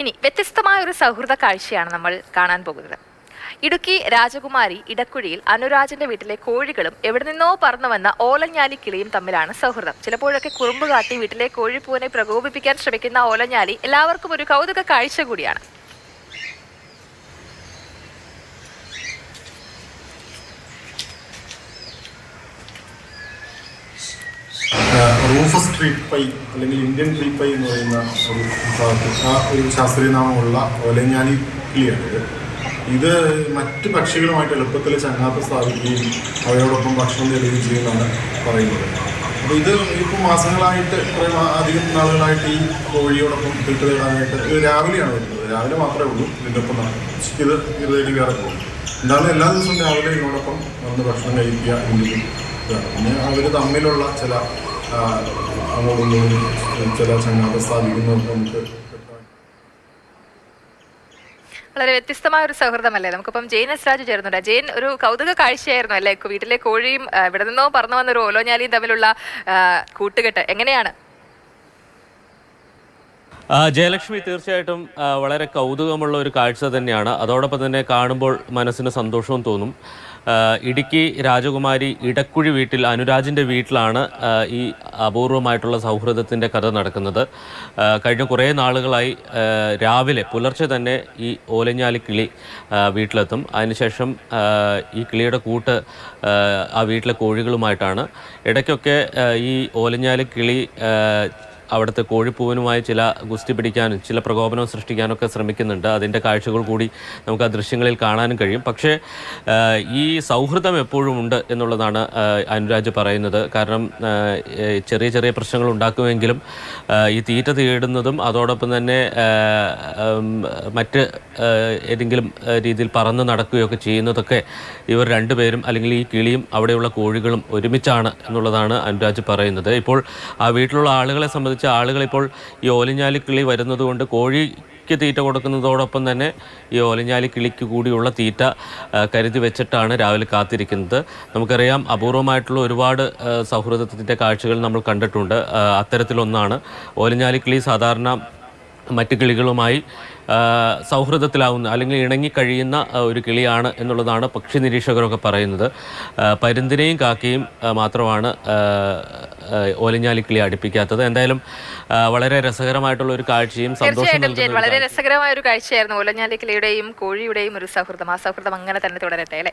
ഇനി വ്യത്യസ്തമായ ഒരു സൗഹൃദ കാഴ്ചയാണ് നമ്മൾ കാണാൻ പോകുന്നത്. ഇടുക്കി രാജകുമാരി ഇടക്കുഴിയിൽ അനുരാജന്റെ വീട്ടിലെ കോഴികളും എവിടെ നിന്നോ പറന്നു വന്ന ഓലഞ്ഞാലി കിളിയും തമ്മിലാണ് സൗഹൃദം. ചിലപ്പോഴൊക്കെ കുറുമ്പ് കാട്ടി വീട്ടിലെ കോഴിപ്പൂവിനെ പ്രകോപിപ്പിക്കാൻ ശ്രമിക്കുന്ന ഓലഞ്ഞാലി എല്ലാവർക്കും ഒരു കൗതുക കാഴ്ച കൂടിയാണ്. റൂഫസ് ട്രീ പൈ അല്ലെങ്കിൽ ഇന്ത്യൻ ട്രീ പൈ എന്ന് പറയുന്ന ഒരു ആ ഒരു ശാസ്ത്രീയ നാമമുള്ള ഓലഞ്ഞാലി കിളിയാണ് ഇത് മറ്റ് പക്ഷികളുമായിട്ട് എളുപ്പത്തിൽ ചങ്ങാത്ത സ്ഥാപിക്കുകയും അവയോടൊപ്പം ഭക്ഷണം തരികയും ചെയ്യുമെന്നാണ് പറയുന്നത്. അപ്പോൾ ഇത് ഇപ്പം മാസങ്ങളായിട്ട് കുറേ അധികം നാളുകളായിട്ട് ഈ കോഴിയോടൊപ്പം തീട്ട് തേടാനായിട്ട് ഇത് രാവിലെയാണ് വരുന്നത്. രാവിലെ മാത്രമേ ഉള്ളൂ. ഇതിനൊപ്പം ഇത് ഇത് തേടി വേറെ പോകും. എന്തായാലും എല്ലാ ദിവസവും രാവിലെ ഇതിനോടൊപ്പം വന്ന് ഭക്ഷണം കഴിക്കുക എന്നുള്ളൊരു ഇതാണ്. പിന്നെ അവർ തമ്മിലുള്ള ചില അങ്ങോട്ടും ചില ചങ്ങാത്ത നമുക്ക് വളരെ വ്യത്യസ്തമായ ഒരു സൗഹൃദമല്ലേ? നമുക്കിപ്പം ജെയിൻ എസ് രാജു ചേർന്നുണ്ട് ജെയിൻ ഒരു കൗതുക കാഴ്ചയായിരുന്നു അല്ലേ? വീട്ടിലെ കോഴിയും ഇവിടെ നിന്നോ പറന്നു വന്ന ഒരു ഓലോഞ്ഞാലിയും തമ്മിലുള്ള കൂട്ടുകെട്ട് എങ്ങനെയാണ്? ജയലക്ഷ്മി തീർച്ചയായിട്ടും വളരെ കൗതുകമുള്ള ഒരു കാഴ്ച തന്നെയാണ്. അതോടൊപ്പം തന്നെ കാണുമ്പോൾ മനസ്സിന് സന്തോഷവും തോന്നും. ഇടുക്കി രാജകുമാരി ഇടക്കുഴി വീട്ടിൽ അനുരാജിന്റെ വീട്ടിലാണ് ഈ അപൂർവമായിട്ടുള്ള സൗഹൃദത്തിന്റെ കഥ നടക്കുന്നത്. കഴിഞ്ഞ കുറേ നാളുകളായി രാവിലെ പുലർച്ചെ തന്നെ ഈ ഓലഞ്ഞാലി കിളി വീട്ടിലെത്തും. അതിനുശേഷം ഈ കിളിയുടെ കൂട്ട് ആ, വീട്ടിലെ കോഴികളുമായിട്ടാണ്. ഇടയ്ക്കൊക്കെ ഈ ഓലഞ്ഞാലി കിളി അവിടുത്തെ കോഴിപ്പൂവനുമായി ചില ഗുസ്തി പിടിക്കാനും ചില പ്രകോപനം സൃഷ്ടിക്കാനൊക്കെ ശ്രമിക്കുന്നുണ്ട്. അതിന്റെ കാഴ്ചകൾ കൂടി നമുക്ക് ആ ദൃശ്യങ്ങളിൽ കാണാനും കഴിയും. പക്ഷേ ഈ സൗഹൃദം എപ്പോഴും ഉണ്ട് എന്നുള്ളതാണ് അനുരാജ് പറയുന്നത്. കാരണം ചെറിയ ചെറിയ പ്രശ്നങ്ങൾ ഉണ്ടാക്കുമെങ്കിലും ഈ തീറ്റ തേടുന്നതും അതോടൊപ്പം തന്നെ മറ്റ് ഏതെങ്കിലും രീതിയിൽ പറന്ന് നടക്കുകയൊക്കെ ചെയ്യുന്നതൊക്കെ ഇവർ രണ്ടുപേരും അല്ലെങ്കിൽ ഈ കിളിയും അവിടെയുള്ള കോഴികളും ഒരുമിച്ചാണ് എന്നുള്ളതാണ് അനുരാജ് പറയുന്നത്. ഇപ്പോൾ ആ വീട്ടിലുള്ള ആളുകളെ സംബന്ധിച്ച് ആളുകൾ ഇപ്പോൾ ഈ ഓലിഞ്ഞാലിക്കിളി വരുന്നത് കൊണ്ട് കോഴിക്ക് തീറ്റ കൊടുക്കുന്നതോടൊപ്പം തന്നെ ഈ ഓലഞ്ഞാലി കിളിക്ക് കൂടിയുള്ള തീറ്റ കരുതി വെച്ചിട്ടാണ് രാവിലെ കാത്തിരിക്കുന്നത്. നമുക്കറിയാം അപൂർവമായിട്ടുള്ള ഒരുപാട് സൗഹൃദത്തിന്റെ കാഴ്ചകൾ നമ്മൾ കണ്ടിട്ടുണ്ട്. അത്തരത്തിലൊന്നാണ്. ഓലിഞ്ഞാലി കിളി സാധാരണ മറ്റ് കിളികളുമായി സൗഹൃദത്തിലാവുന്ന അല്ലെങ്കിൽ ഇണങ്ങിക്കഴിയുന്ന കഴിയുന്ന ഒരു കിളിയാണ് എന്നുള്ളതാണ് പക്ഷി നിരീക്ഷകരൊക്കെ പറയുന്നത്. പരുന്തിനെയും കാക്കയും മാത്രമാണ് ഓലിഞ്ഞാലി കിളി അടുപ്പിക്കാത്തത്. എന്തായാലും വളരെ രസകരമായിട്ടുള്ള ഒരു കാഴ്ചയും സന്തോഷം വളരെ രസകരമായ ഒരു കാഴ്ചയായിരുന്നു ഓലഞ്ഞാലി കിളിയുടെയും കോഴിയുടെയും ഒരു സൗഹൃദം. ആ സൗഹൃദം അങ്ങനെ തന്നെ തുടരട്ടെ അല്ലേ?